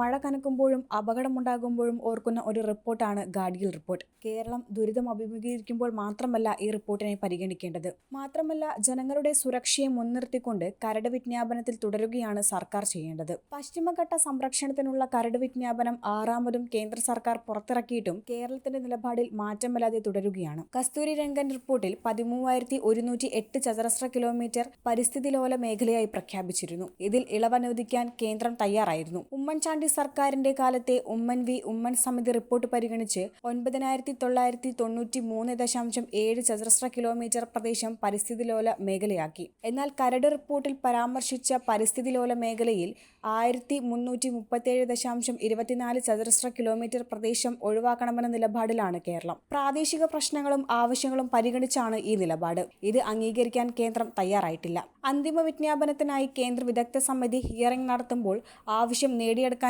ഓർക്കുമ്പോഴും അപകടമുണ്ടാകുമ്പോഴും ഓർക്കുന്ന ഒരു റിപ്പോർട്ടാണ് ഗാഡ്ഗിൽ റിപ്പോർട്ട്. കേരളം ദുരിതം അഭിമുഖീകരിക്കുമ്പോൾ മാത്രമല്ല ഈ റിപ്പോർട്ടിനെ പരിഗണിക്കേണ്ടത്. മാത്രമല്ല ജനങ്ങളുടെ സുരക്ഷയെ മുൻനിർത്തിക്കൊണ്ട് കരട് വിജ്ഞാപനത്തിൽ തുടരുകയാണ് സർക്കാർ ചെയ്യേണ്ടത്. പശ്ചിമഘട്ട സംരക്ഷണത്തിനുള്ള കരട് വിജ്ഞാപനം ആറാമതും കേന്ദ്ര സർക്കാർ പുറത്തിറക്കിയിട്ടും കേരളത്തിന്റെ നിലപാടിൽ മാറ്റമില്ലാതെ തുടരുകയാണ്. കസ്തൂരി രംഗൻ റിപ്പോർട്ടിൽ പതിമൂവായിരത്തി ഒരുന്നൂറ്റി എട്ട് ചതുരശ്ര കിലോമീറ്റർ പരിസ്ഥിതി ലോല മേഖലയായി പ്രഖ്യാപിച്ചിരുന്നു. ഇതിൽ ഇളവനുവദിക്കാൻ കേന്ദ്രം തയ്യാറായിരുന്നു. ഉമ്മൻചാണ്ടി സർക്കാരിന്റെ കാലത്തെ ഉമ്മൻ വി ഉമ്മൻ സമിതി റിപ്പോർട്ട് പരിഗണിച്ച് ഒൻപതിനായിരത്തി തൊള്ളായിരത്തി തൊണ്ണൂറ്റി മൂന്ന് ദശാംശം ഏഴ് ചതുരശ്ര കിലോമീറ്റർ പ്രദേശം പരിസ്ഥിതി ലോല മേഖലയാക്കി. എന്നാൽ കരട് റിപ്പോർട്ടിൽ പരാമർശിച്ച പരിസ്ഥിതി ലോല മേഖലയിൽ ആയിരത്തി മുന്നൂറ്റി മുപ്പത്തേഴ് ദശാംശം ഇരുപത്തിനാല് ചതുരശ്ര കിലോമീറ്റർ പ്രദേശം ഒഴിവാക്കണമെന്ന നിലപാടിലാണ് കേരളം. പ്രാദേശിക പ്രശ്നങ്ങളും ആവശ്യങ്ങളും പരിഗണിച്ചാണ് ഈ നിലപാട്. ഇത് അംഗീകരിക്കാൻ കേന്ദ്രം തയ്യാറായിട്ടില്ല. അന്തിമ വിജ്ഞാപനത്തിനായി കേന്ദ്ര വിദഗ്ധ സമിതി ഹിയറിംഗ് നടത്തുമ്പോൾ ആവശ്യം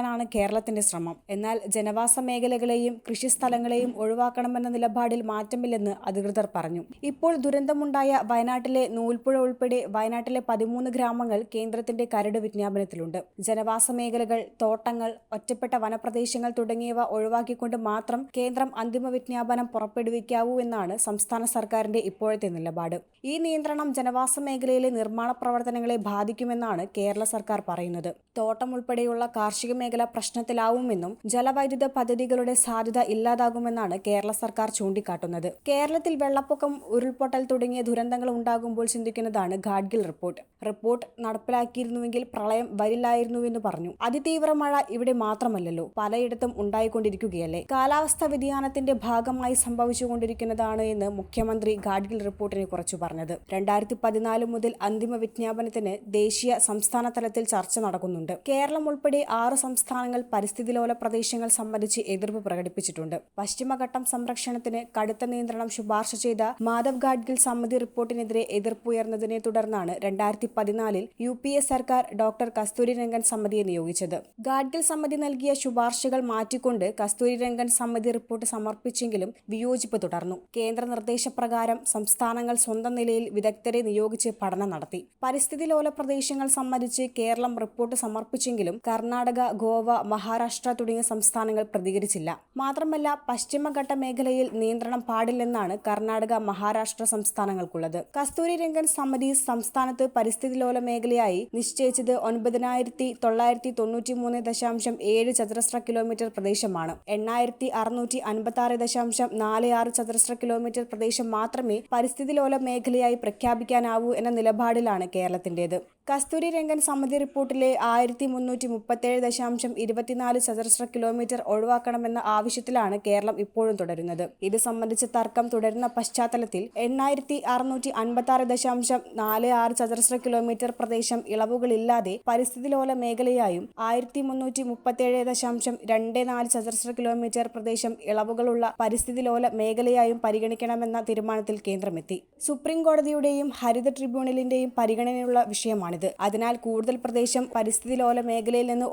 നേടിയെടുക്കാനാണ് കേരളത്തിന്റെ ശ്രമം. എന്നാൽ ജനവാസ മേഖലകളെയും കൃഷിസ്ഥലങ്ങളെയും ഒഴിവാക്കണമെന്ന നിലപാടിൽ മാറ്റമില്ലെന്ന് അധികൃതർ പറഞ്ഞു. ഇപ്പോൾ ദുരന്തമുണ്ടായ വയനാട്ടിലെ നൂൽപ്പുഴ ഉൾപ്പെടെ വയനാട്ടിലെ പതിമൂന്ന് ഗ്രാമങ്ങൾ കേന്ദ്രത്തിന്റെ കരട് വിജ്ഞാപനത്തിലുണ്ട്. ജനവാസ മേഖലകൾ തോട്ടങ്ങൾ ഒറ്റപ്പെട്ട വനപ്രദേശങ്ങൾ തുടങ്ങിയവ ഒഴിവാക്കിക്കൊണ്ട് മാത്രം കേന്ദ്രം അന്തിമ വിജ്ഞാപനം പുറപ്പെടുവിക്കാവൂ എന്നാണ് സംസ്ഥാന സർക്കാരിന്റെ ഇപ്പോഴത്തെ നിലപാട്. ഈ നിയന്ത്രണം ജനവാസ മേഖലയിലെ നിർമ്മാണ പ്രവർത്തനങ്ങളെ ബാധിക്കുമെന്നാണ് കേരള സർക്കാർ പറയുന്നത്. തോട്ടം ഉൾപ്പെടെയുള്ള കാർഷിക മേഖല പ്രശ്നത്തിലാവുമെന്നും ജലവൈദ്യുത പദ്ധതികളുടെ സാധ്യത ഇല്ലാതാകുമെന്നാണ് കേരള സർക്കാർ ചൂണ്ടിക്കാട്ടുന്നത്. കേരളത്തിൽ വെള്ളപ്പൊക്കം ഉരുൾപൊട്ടൽ തുടങ്ങിയ ദുരന്തങ്ങൾ ഉണ്ടാകുമ്പോൾ ചിന്തിക്കുന്നതാണ് ഗാഡ്ഗിൽ റിപ്പോർട്ട്. റിപ്പോർട്ട് നടപ്പിലാക്കിയിരുന്നുവെങ്കിൽ പ്രളയം വരില്ലായിരുന്നുവെന്ന് പറഞ്ഞു. അതിതീവ്ര മഴ ഇവിടെ മാത്രമല്ലല്ലോ പലയിടത്തും ഉണ്ടായിക്കൊണ്ടിരിക്കുകയല്ലേ? കാലാവസ്ഥാ വ്യതിയാനത്തിന്റെ ഭാഗമായി സംഭവിച്ചുകൊണ്ടിരിക്കുന്നതാണ് എന്ന് മുഖ്യമന്ത്രി ഗാഡ്ഗിൽ റിപ്പോർട്ടിനെ കുറിച്ച് പറഞ്ഞത്. രണ്ടായിരത്തി പതിനാല് മുതൽ അന്തിമ വിജ്ഞാപനത്തിന് ദേശീയ സംസ്ഥാന തലത്തിൽ ചർച്ച നടക്കുന്നുണ്ട്. കേരളം ഉൾപ്പെടെ ആറ് സംസ്ഥാനങ്ങൾ പരിസ്ഥിതി ലോല പ്രദേശങ്ങൾ സംബന്ധിച്ച് എതിർപ്പ് പ്രകടിപ്പിച്ചിട്ടുണ്ട്. പശ്ചിമഘട്ടം സംരക്ഷണത്തിന് കടുത്ത നിയന്ത്രണം ശുപാർശ ചെയ്ത മാധവ് ഗാഡ്ഗിൽ സമിതി റിപ്പോർട്ടിനെതിരെ എതിർപ്പുയർന്നതിനെ തുടർന്നാണ് രണ്ടായിരത്തി പതിനാലിൽ യു പി എ സർക്കാർ ഡോക്ടർ കസ്തൂരി രംഗൻ സമിതിയെ നിയോഗിച്ചത്. ഗാഡ്ഗിൽ സമിതി നൽകിയ ശുപാർശകൾ മാറ്റിക്കൊണ്ട് കസ്തൂരി രംഗൻ സമിതി റിപ്പോർട്ട് സമർപ്പിച്ചെങ്കിലും വിയോജിപ്പ് തുടർന്നു. കേന്ദ്ര നിർദ്ദേശപ്രകാരം സംസ്ഥാനങ്ങൾ സ്വന്തം നിലയിൽ വിദഗ്ധരെ നിയോഗിച്ച് പഠനം നടത്തി. പരിസ്ഥിതി ലോല പ്രദേശങ്ങൾ സംബന്ധിച്ച് കേരളം റിപ്പോർട്ട് സമർപ്പിച്ചെങ്കിലും കർണാടക ഗോവ മഹാരാഷ്ട്ര തുടങ്ങിയ സംസ്ഥാനങ്ങൾ പ്രതികരിച്ചില്ല. മാത്രമല്ല പശ്ചിമഘട്ട മേഖലയിൽ നിയന്ത്രണം പാടില്ലെന്നാണ് കർണാടക മഹാരാഷ്ട്ര സംസ്ഥാനങ്ങൾക്കുള്ളത്. കസ്തൂരി രംഗൻ സമിതി സംസ്ഥാനത്ത് പരിസ്ഥിതി ലോല മേഖലയായി നിശ്ചയിച്ചത് ഒൻപതിനായിരത്തി തൊള്ളായിരത്തി തൊണ്ണൂറ്റി മൂന്ന് ദശാംശം ഏഴ് ചതുരശ്ര കിലോമീറ്റർ പ്രദേശമാണ്. എണ്ണായിരത്തി അറുന്നൂറ്റി അൻപത്തി ആറ് ദശാംശം നാല് ആറ് ചതുരശ്ര കിലോമീറ്റർ പ്രദേശം മാത്രമേ പരിസ്ഥിതി ലോല മേഖലയായി പ്രഖ്യാപിക്കാനാവൂ എന്ന നിലപാടിലാണ് കേരളത്തിന്റേത് കസ്തൂരി രംഗൻ സമിതി റിപ്പോർട്ടിലെ ആയിരത്തി മുന്നൂറ്റി മുപ്പത്തേഴ് ദശാംശം ഇരുപത്തിനാല് ചതുരശ്ര കിലോമീറ്റർ ഒഴിവാക്കണമെന്ന ആവശ്യത്തിലാണ് കേരളം ഇപ്പോഴും തുടരുന്നത്. ഇത് സംബന്ധിച്ച തർക്കം തുടരുന്ന പശ്ചാത്തലത്തിൽ എണ്ണായിരത്തി അറുന്നൂറ്റി അൻപത്തി ആറ് ദശാംശം നാല് ആറ് ചതുരശ്ര കിലോമീറ്റർ പ്രദേശം ഇളവുകളില്ലാതെ പരിസ്ഥിതി ലോല മേഖലയായും ആയിരത്തി മുന്നൂറ്റി മുപ്പത്തേഴ് ദശാംശം രണ്ട് നാല് ചതുരശ്ര കിലോമീറ്റർ പ്രദേശം ഇളവുകളുള്ള പരിസ്ഥിതി ലോല മേഖലയായും പരിഗണിക്കണമെന്ന തീരുമാനത്തിൽ കേന്ദ്രമെത്തി. സുപ്രീം കോടതിയുടെയും ഹരിത ട്രിബ്യൂണലിന്റെയും പരിഗണനയുള്ള വിഷയമാണിത്. അതിനാൽ കൂടുതൽ പ്രദേശം പരിസ്ഥിതി ലോല മേഖലയിൽ നിന്ന്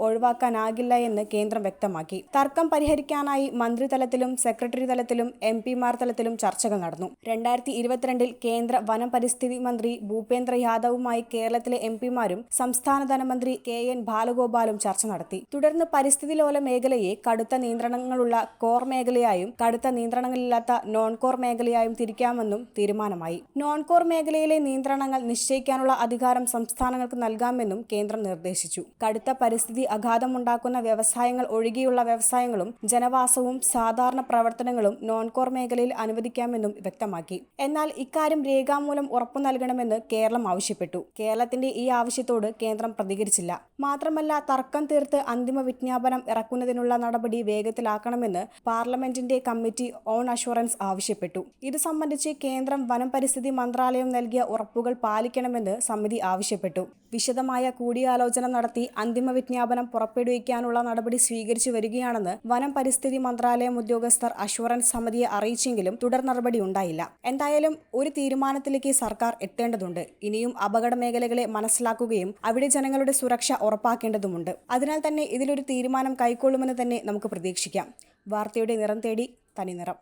ഒഴിവാക്കാനാകില്ല എന്ന് കേന്ദ്രം വ്യക്തമാക്കി. തർക്കം പരിഹരിക്കാനായി മന്ത്രിതലത്തിലും സെക്രട്ടറി തലത്തിലും എം പിമാർ തലത്തിലും ചർച്ചകൾ നടന്നു. രണ്ടായിരത്തി ഇരുപത്തിരണ്ടിൽ കേന്ദ്ര വനം പരിസ്ഥിതി മന്ത്രി ഭൂപേന്ദ്ര യാദവുമായി കേരളത്തിലെ എം പിമാരും സംസ്ഥാന ധനമന്ത്രി കെ എൻ ബാലഗോപാലും ചർച്ച നടത്തി. തുടർന്ന് പരിസ്ഥിതി ലോല മേഖലയെ കടുത്ത നിയന്ത്രണങ്ങളുള്ള കോർ മേഖലയായും കടുത്ത നിയന്ത്രണങ്ങളില്ലാത്ത നോൺ കോർ മേഖലയായും തിരിക്കാമെന്നും തീരുമാനമായി. നോൺ കോർ മേഖലയിലെ നിയന്ത്രണങ്ങൾ നിശ്ചയിക്കാനുള്ള അധികാരം സംസ്ഥാനങ്ങൾക്ക് നൽകാമെന്നും കേന്ദ്രം നിർദ്ദേശിച്ചു. കടുത്ത പരിസ്ഥിതി അഘാതമുണ്ടാക്കുന്ന വ്യവസായങ്ങൾ ഒഴികെയുള്ള വ്യവസായങ്ങളും ജനവാസവും സാധാരണ പ്രവർത്തനങ്ങളും നോൺ കോർ മേഖലയിൽ അനുവദിക്കാമെന്നും വ്യക്തമാക്കി. എന്നാൽ ഇക്കാര്യം രേഖാമൂലം ഉറപ്പു നൽകണമെന്ന് കേരളം ആവശ്യപ്പെട്ടു. കേരളത്തിന്റെ ഈ ആവശ്യത്തോട് കേന്ദ്രം പ്രതികരിച്ചില്ല. മാത്രമല്ല തർക്കം തീർത്ത് അന്തിമ വിജ്ഞാപനം ഇറക്കുന്നതിനുള്ള നടപടി വേഗത്തിലാക്കണമെന്ന് പാർലമെന്റിന്റെ കമ്മിറ്റി ഓൺ അഷുറൻസ് ആവശ്യപ്പെട്ടു. ഇത് സംബന്ധിച്ച് കേന്ദ്രം വനം പരിസ്ഥിതി മന്ത്രാലയം നൽകിയ ഉറപ്പുകൾ പാലിക്കണമെന്ന് സമിതി ആവശ്യപ്പെട്ടു. വിശദമായ കൂടിയാലോചന നടത്തി അന്തിമ വിജ്ഞാപനം പുറപ്പെടുവിക്കാനുള്ള നടപടി സ്വീകരിച്ചു വരികയാണെന്ന് വനം പരിസ്ഥിതി മന്ത്രാലയം ഉദ്യോഗസ്ഥർ അഷുറൻസ് സമിതിയെ അറിയിച്ചെങ്കിലും തുടർ നടപടി ഉണ്ടായില്ല. എന്തായാലും ഒരു തീരുമാനത്തിലേക്ക് സർക്കാർ എത്തേണ്ടതുണ്ട്. ഇനിയും അപകട മേഖലകളെ മനസ്സിലാക്കുകയും അവിടെ ജനങ്ങളുടെ സുരക്ഷ ഉറപ്പാക്കേണ്ടതുമുണ്ട്. അതിനാൽ തന്നെ ഇതിലൊരു തീരുമാനം കൈക്കൊള്ളുമെന്ന് തന്നെ നമുക്ക് പ്രതീക്ഷിക്കാം. വാർത്തയുടെ നിറം തേടി തനി നിറം